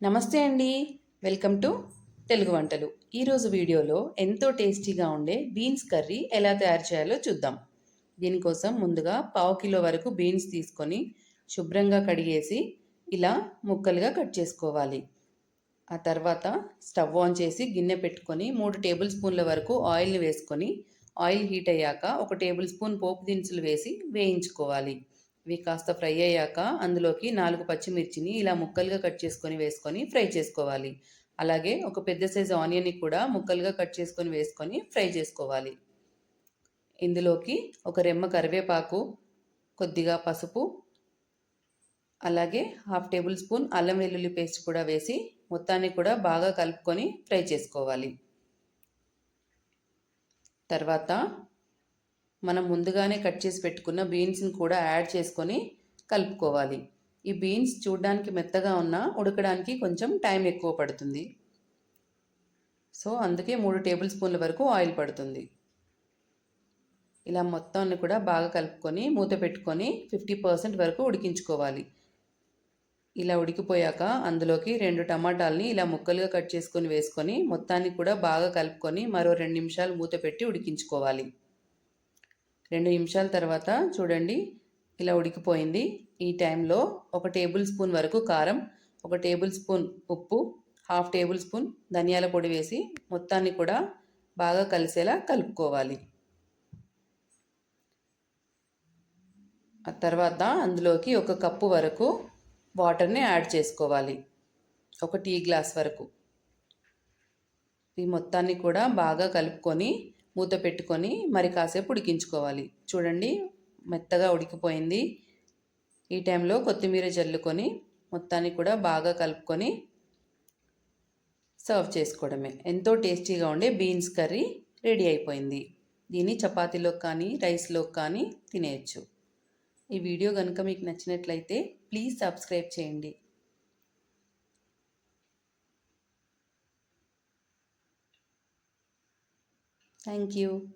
నమస్తే అండి. Welcome to Telugu వంటలు. ఈరోజు వీడియోలో ఎంతో టేస్టీగా ఉండే బీన్స్ కర్రీ ఎలా తయారు చేయాలో చూద్దాం. దీనికోసం ముందుగా పావు కిలో వరకు బీన్స్ తీసుకొని శుభ్రంగా కడిగేసి ఇలా ముక్కలుగా కట్ చేసుకోవాలి. ఆ తర్వాత స్టవ్ ఆన్ చేసి గిన్నె పెట్టుకొని మూడు టేబుల్ స్పూన్ల వరకు ఆయిల్ని వేసుకొని ఆయిల్ హీట్ అయ్యాక ఒక టేబుల్ స్పూన్ పోపు దినుసులు వేసి వేయించుకోవాలి. ఇవి కాస్త ఫ్రై అయ్యాక అందులోకి నాలుగు పచ్చిమిర్చిని ఇలా ముక్కలుగా కట్ చేసుకొని వేసుకొని ఫ్రై చేసుకోవాలి. అలాగే ఒక పెద్ద సైజు ఆనియన్ని కూడా ముక్కలుగా కట్ చేసుకొని వేసుకొని ఫ్రై చేసుకోవాలి. ఇందులోకి ఒక రెమ్మ కరివేపాకు కొద్దిగా పసుపు అలాగే హాఫ్ టేబుల్ స్పూన్ అల్లం వెల్లుల్లి పేస్ట్ కూడా వేసి మొత్తాన్ని కూడా బాగా కలుపుకొని ఫ్రై చేసుకోవాలి. తర్వాత మనం ముందుగానే కట్ చేసి పెట్టుకున్న బీన్స్ని కూడా యాడ్ చేసుకొని కలుపుకోవాలి. ఈ బీన్స్ చూడడానికి మెత్తగా ఉన్నా ఉడకడానికి కొంచెం టైం ఎక్కువ పడుతుంది. సో అందుకే మూడు టేబుల్ స్పూన్ల వరకు ఆయిల్ పడుతుంది. ఇలా మొత్తాన్ని కూడా బాగా కలుపుకొని మూత పెట్టుకొని ఫిఫ్టీ పర్సెంట్ వరకు ఉడికించుకోవాలి. ఇలా ఉడికిపోయాక అందులోకి రెండు టమాటాలని ఇలా ముక్కలుగా కట్ చేసుకొని వేసుకొని మొత్తాన్ని కూడా బాగా కలుపుకొని మరో రెండు నిమిషాలు మూత పెట్టి ఉడికించుకోవాలి. రెండు నిమిషాల తర్వాత చూడండి ఇలా ఉడికిపోయింది. ఈ టైంలో ఒక టేబుల్ స్పూన్ వరకు కారం ఒక టేబుల్ స్పూన్ ఉప్పు హాఫ్ టేబుల్ స్పూన్ ధనియాల పొడి వేసి మొత్తాన్ని కూడా బాగా కలిసేలా కలుపుకోవాలి. ఆ తర్వాత అందులోకి ఒక కప్పు వరకు వాటర్ని యాడ్ చేసుకోవాలి. ఒక టీ గ్లాస్ వరకు. ఈ మొత్తాన్ని కూడా బాగా కలుపుకొని మూత పెట్టుకొని మరి కాసేపు ఉడికించుకోవాలి. చూడండి మెత్తగా ఉడికిపోయింది. ఈ టైంలో కొత్తిమీర జల్లుకొని మొత్తాన్ని కూడా బాగా కలుపుకొని సర్వ్ చేసుకోవడమే. ఎంతో టేస్టీగా ఉండే బీన్స్ కర్రీ రెడీ అయిపోయింది. దీన్ని చపాతీలో కానీ రైస్లో కానీ తినేయచ్చు. ఈ వీడియో కనుక మీకు నచ్చినట్లయితే ప్లీజ్ సబ్స్క్రైబ్ చేయండి. Thank you.